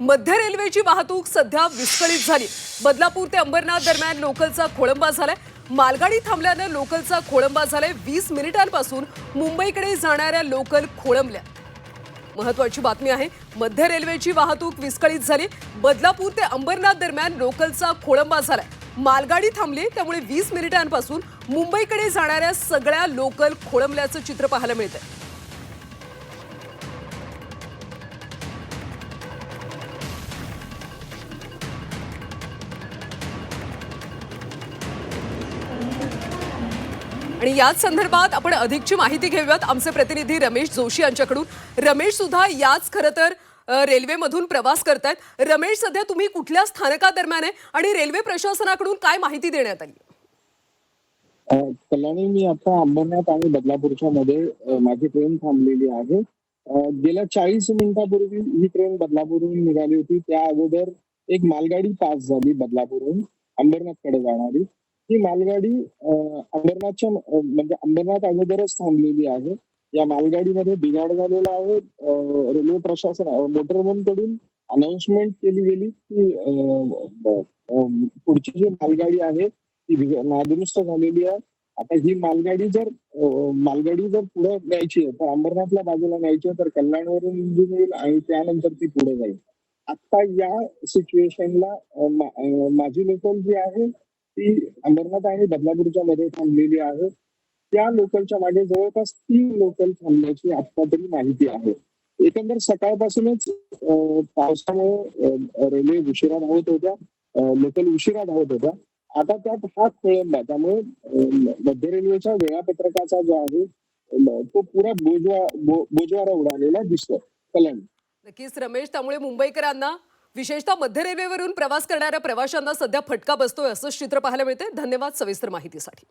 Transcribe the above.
मध्य रेल्वेची वाहतूक सध्या विस्कळीत झाली. बदलापूर ते अंबरनाथ दरम्यान लोकलचा खोळंबा झालाय. मालगाडी थांबल्यानं लोकलचा खोळंबा झालाय. वीस मिनिटांपासून मुंबईकडे जाणाऱ्या लोकल खोळंबल्या. महत्वाची बातमी आहे मध्य रेल्वेची वाहतूक विस्कळीत झाली. बदलापूर ते अंबरनाथ दरम्यान लोकलचा खोळंबा झालाय. मालगाडी थांबली त्यामुळे वीस मिनिटांपासून मुंबईकडे जाणाऱ्या सगळ्या लोकल खोळंबल्याचं चित्र पाहायला मिळतंय. आणि याच संदर्भात आपण अधिकची माहिती घेऊयात. आमचे प्रतिनिधी रमेश जोशी यांच्याकडून. रमेश सुद्धा याच खरं तर रेल्वेमधून प्रवास करतायत. रमेश सध्या तुम्ही कुठल्या स्थानकादरम्यान आहे आणि रेल्वे प्रशासनाकडून काय माहिती देण्यात आली? कल्याणी मी आता अंबरनाथ आणि बदलापूरच्या मध्ये माझी ट्रेन थांबलेली आहे. गेल्या चाळीस मिनिटापूर्वी ही ट्रेन बदलापूरहून निघाली होती. त्या अगोदर एक मालगाडी पास झाली बदलापूरहून अंबरनाथकडे जाणारी. ही मालगाडी अंबरनाथच्या म्हणजे अंबरनाथ अगोदरच थांबलेली आहे. या मालगाडीमध्ये बिघाड झालेला आहे. रेल्वे प्रशासन अ, मोटरमनकडून अनाउन्समेंट केली गेली की पुढची जी मालगाडी आहे ती नादुरुस्त झालेली आहे. आता ही मालगाडी जर मालगाडी जर पुढे न्यायची आहे तर अंबरनाथला बाजूला न्यायची आहे तर कल्याणवरून निघून येईल आणि त्यानंतर ती पुढे जाईल. आता या सिच्युएशनला माझी लोकल जी आहे ती अंबरनाथ आणि बदलापूरच्या मध्ये थांबलेली आहे. त्या लोकलच्या मागे जवळपास तीन लोकल थांबण्याची आता तरी माहिती आहे. एकंदर सकाळपासूनच पावसामुळे रेल्वे उशिरा धावत होत्या लोकल उशिरा धावत होत्या. आता त्यात हा खोळंबा त्यामुळे मध्य रेल्वेच्या वेळापत्रकाचा जो आहे तो पुरा बोजवा बोजवारा उडालेला दिसतो कल्याण नक्कीच रमेश त्यामुळे मुंबईकरांना विशेषतः मध्य रेल्वेवरून प्रवास करणाऱ्या प्रवाशांना सध्या फटका बसतोय असंच चित्र पाहायला मिळते धन्यवाद सविस्तर माहितीसाठी.